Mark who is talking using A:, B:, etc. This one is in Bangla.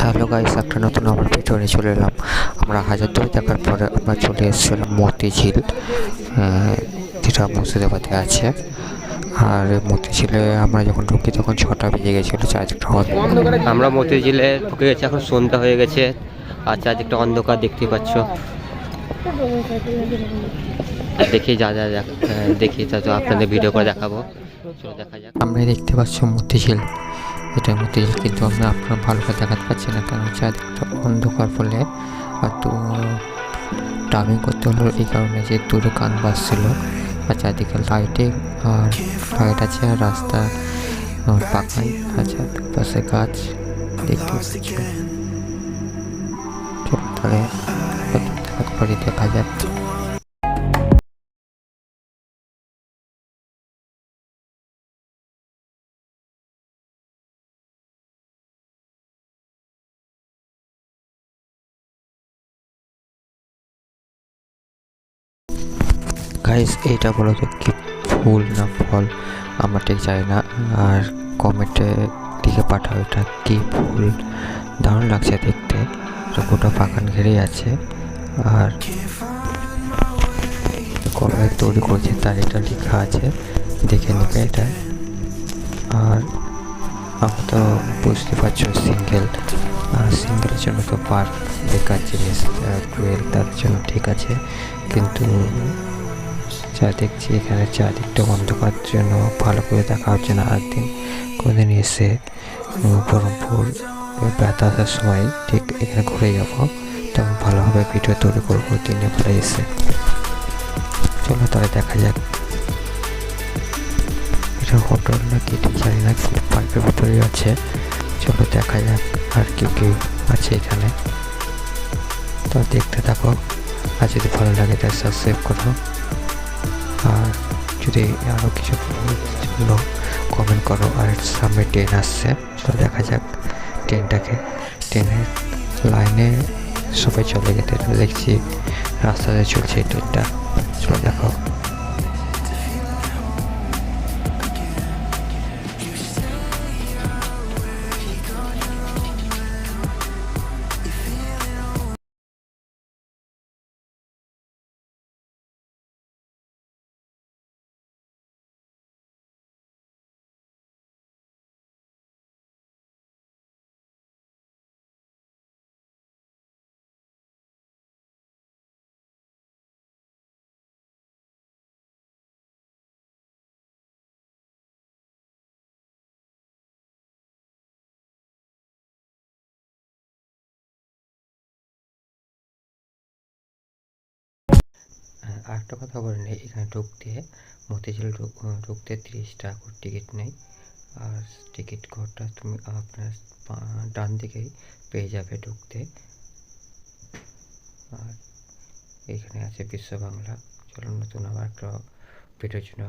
A: হ্যালো গাইস একটা নতুন আমার নিয়ে চলে এলাম। আমরা হাজারদুয়ারি দেখার পরে আমরা চলে এসেছিলাম মতিঝিল যেটা মুর্শিদাবাদে আছে। আর মতিঝিলে আমরা যখন ঢুকি তখন ছটা বেজে গেছিল অন্ধকার।
B: আমরা মতিঝিলে ঢুকে গেছি, এখন সন্ধ্যা হয়ে গেছে। আর চারদিকটা অন্ধকার দেখতে পাচ্ছ। দেখি যা যা দেখ- দেখি তা তো আপনাদের ভিডিও করে দেখাবো। দেখা যাক।
A: আমরা দেখতে পাচ্ছ মতিঝিল এটা মতিঝিল কিন্তু আমরা আপনারা ভালো করে দেখাতে পারছি না, কারণ চারদিকটা অন্ধকার ফলে আর তো ডাবিং করতে হলো এই কারণে যে দূরে কান বাজছিল। আর চারদিকে লাইটে আর লাইট আছে, আর রাস্তা পাকাই আছে পাশে গাছ দেখতে পাচ্ছি। তাহলে দেখা যাক। গাইস এইটা বলো তো, কি ফুল না ফল? আমরা ঠিক জানি না, আর কমেন্টে দিকে পাঠাও এটা কি ফুল। দারুণ লাগছে দেখতে এটা গোটা বাগান ঘিরেই আছে, আর কবে তৈরি করেছে, তার এটা লেখা আছে, দেখে নেবে এটা। আর আমরা তো বুঝতে পারছ সিঙ্গেল সিঙ্গেলের জন্য তো পার্ক বেকার জিনিস টুয়েলভ তার জন্য ঠিক আছে, কিন্তু যা দেখছি, এখানে চারদিকটা অন্ধকার জন্য ভালো করে দেখা হচ্ছে না। একদিন কোনদিন এসে বহরমপুর বেড়াতে আসার সময় ঠিক এখানে ঘুরে যাব। তখন ভালোভাবে ভিডিও তৈরি করব, দিনে পরে এসে। চলো তাহলে দেখা যাক। এটা হোটেল না কি ঠিক জানি না কিন্তু পার্কের ভিতরে আছে। চলো দেখা যাক আর কি কি আছে এখানে। তো দেখতে থাকো, আর যদি ভালো লাগে তাহলে সাবস্ক্রাইব করো। যদি আরও কিছু জন্য কমেন্ট করো আর সামনে ট্রেন আসছে। তো দেখা যাক ট্রেনটাকে ট্রেনের লাইনে সবাই চলে গেছে। দেখছি রাস্তাতে চলছে ট্রেনটা চলে দেখো আরেকটা কথা বলে নেই এখানে ঢুকতে মতিঝিল ঢুক- ঢুকতে তিরিশ টাকা করে টিকিট নেই। আর টিকিট ঘরটা তুমি আপনার ডান দিকেই পেয়ে যাবে ঢুকতে। আর এখানে আছে বিশ্ব বাংলা। চলো নতুন আবার একটা ভিডিওর জন্য